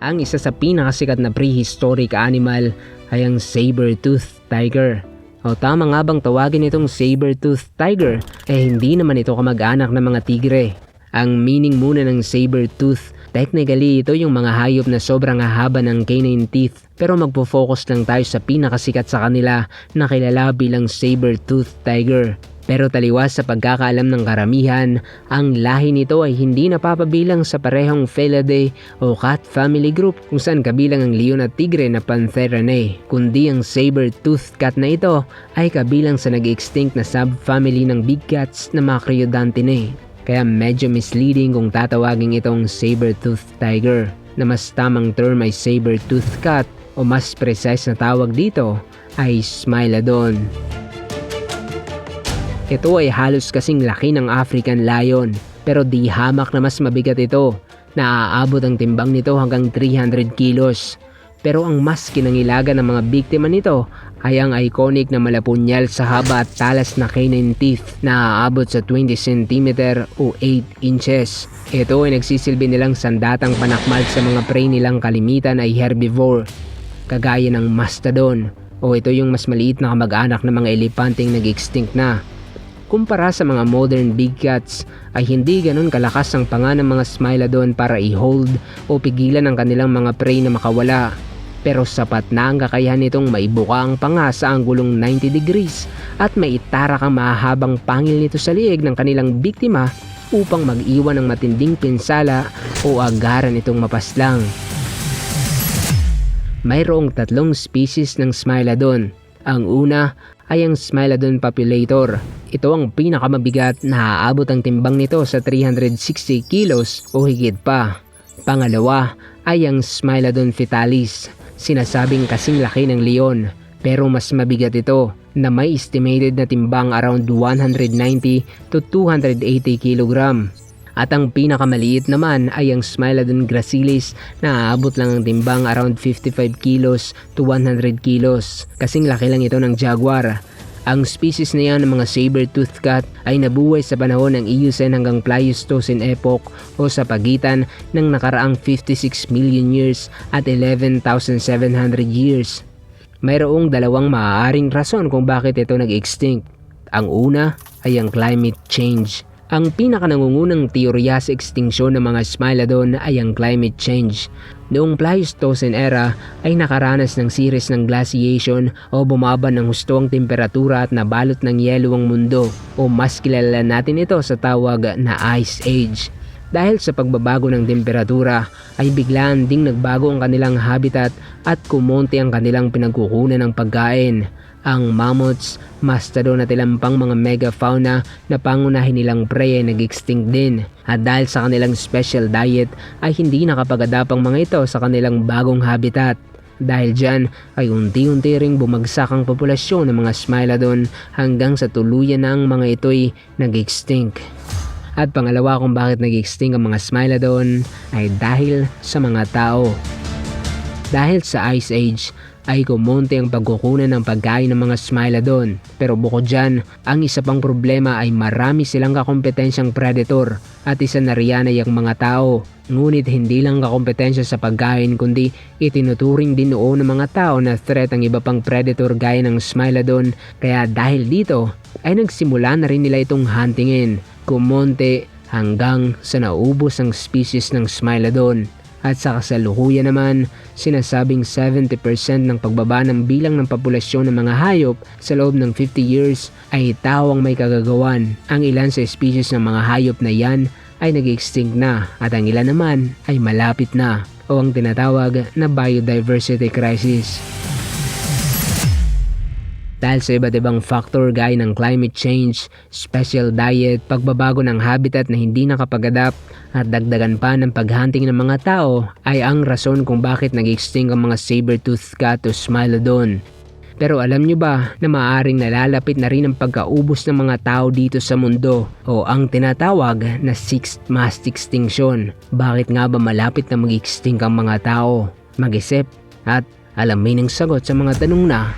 Ang isa sa pinakasikat na prehistoric animal ay ang saber-tooth tiger. O tama nga bang tawagin itong saber-tooth tiger? Eh hindi naman ito kamag-anak ng mga tigre. Ang meaning muna ng saber-tooth, technically ito yung mga hayop na sobrang hahaba ng canine teeth. Pero magpo-focus lang tayo sa pinakasikat sa kanila na kilala bilang saber-tooth tiger. Pero taliwas sa pagkakaalam ng karamihan, ang lahi nito ay hindi napapabilang sa parehong Felidae o cat family group kung saan kabilang ang leon at tigre na Pantheraceae, kundi ang saber-toothed cat na ito ay kabilang sa nag-extinct na subfamily ng big cats na Macryodontinae. Kaya medyo misleading kung tatawagin itong saber-toothed tiger na mas tamang term ay saber-toothed cat o mas precise na tawag dito ay Smilodon. Ito ay halos kasing laki ng African lion pero di hamak na mas mabigat ito. Naaabot ang timbang nito hanggang 300 kilos. Pero ang mas kinangilagan ng mga biktima nito ay ang iconic na malapunyal sa haba at talas na canine teeth na aabot sa 20 cm o 8 inches. Ito ay nagsisilbi nilang sandatang panakmal sa mga prey nilang kalimitan ay herbivore, kagaya ng mastodon o ito yung mas maliit na kamag-anak ng mga elepanteng nag-extinct na. Kumpara sa mga modern big cats ay hindi ganun kalakas ang panga ng mga Smilodon para i-hold o pigilan ang kanilang mga prey na makawala. Pero sapat na ang kakayahan nitong maibuka ang panga sa anggulong 90 degrees at maitarak ang mahahabang pangil nito sa liig ng kanilang biktima upang mag-iwan ng matinding pinsala o agaran itong mapaslang. Mayroong tatlong species ng Smilodon. Ang una ay ang Smilodon populator. Ito ang pinakamabigat na aabot ang timbang nito sa 360 kilos o higit pa. Pangalawa ay ang Smilodon fetalis. Sinasabing kasing laki ng leon pero mas mabigat ito na may estimated na timbang around 190 to 280 kilogram. At ang pinakamaliit naman ay ang Smilodon gracilis na aabot lang ang timbang around 55 kilos to 100 kilos. Kasing laki lang ito ng jaguar. Ang species na yan ng mga saber-toothed cat ay nabuhay sa panahon ng Eocene hanggang Pleistocene epoch o sa pagitan ng nakaraang 56 million years at 11,700 years. Mayroong dalawang maaaring rason kung bakit ito nag-extinct. Ang una ay ang climate change. Ang pinakanangungunang teorya sa extinction ng mga Smilodon ay ang climate change. Noong Pleistocene era ay nakaranas ng series ng glaciation o bumaba ng husto ang temperatura at nabalot ng yelo ang mundo o mas kilala natin ito sa tawag na Ice Age. Dahil sa pagbabago ng temperatura ay biglaan ding nagbago ang kanilang habitat at kumonti ang kanilang pinagkukunan ng pagkain. Ang mammoths, mastodon at ilang pang mga megafauna na pangunahin nilang prey ay nag-extinct din. At dahil sa kanilang special diet ay hindi nakapag-adapt ang mga ito sa kanilang bagong habitat. Dahil dyan ay unti-unti ring bumagsak ang populasyon ng mga Smilodon hanggang sa tuluyan ang mga ito'y nag-extinct. At pangalawa kung bakit nag-extinct ang mga Smilodon ay dahil sa mga tao. Dahil sa Ice Age ay kumonti ang pagkukunan ng pagkain ng mga Smilodon. Pero bukod dyan, ang isa pang problema ay marami silang kakompetensyang predator at isa na riyan ay ang mga tao. Ngunit hindi lang kakompetensya sa pagkain kundi itinuturing din noon ng mga tao na threat ang iba pang predator gaya ng Smilodon kaya dahil dito ay nagsimula na rin nila itong huntingin, kumonte hanggang sa naubos ang species ng Smilodon. At sa kasalukuyan naman, sinasabing 70% ng pagbaba ng bilang ng populasyon ng mga hayop sa loob ng 50 years ay tao ang may kagagawan. Ang ilan sa species ng mga hayop na yan ay nag-extinct na at ang ilan naman ay malapit na o ang tinatawag na biodiversity crisis. Dahil sa iba't ibang factor gaya ng climate change, special diet, pagbabago ng habitat na hindi nakapag-adapt at dagdagan pa ng paghunting ng mga tao ay ang rason kung bakit nag-extinct ang mga saber-toothed cat o Smilodon. Pero alam nyo ba na maaring nalalapit na rin ang pagkaubos ng mga tao dito sa mundo o ang tinatawag na sixth mass extinction? Bakit nga ba malapit na mag-extinct ang mga tao? Mag-isip at alamin ang sagot sa mga tanong na